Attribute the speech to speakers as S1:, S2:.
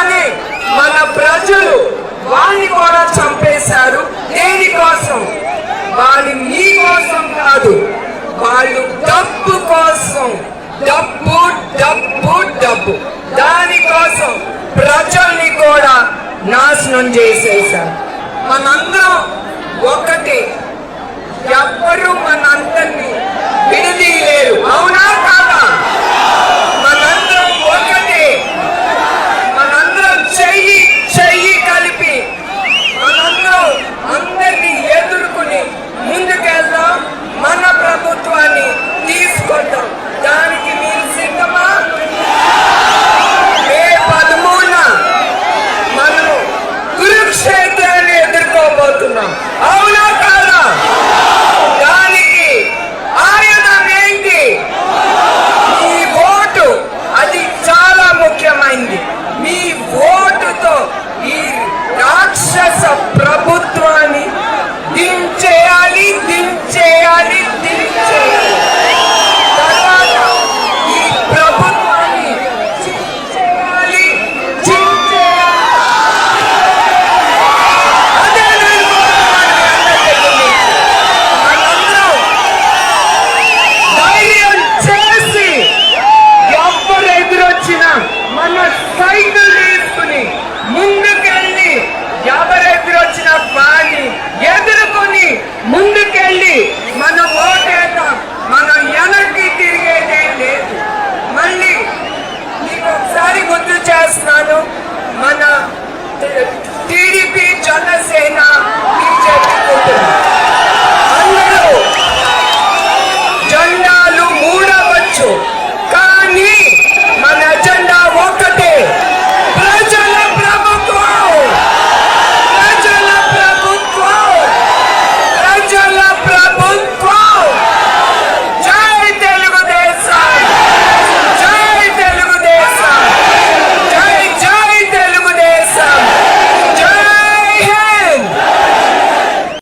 S1: అట్లానే మన ప్రజలు వాళ్ళని కూడా చంపేశారు. దేనికోసం వాళ్ళు మీ కోసం కాదు వాళ్ళు డబ్బు కోసం. డబ్బు డబ్బు డబ్బు. దానికోసం ప్రజల్ని కూడా నాశనం చేసేశారు. మనందరం ఒకటి. ఎవ్వరూ మనందరినీ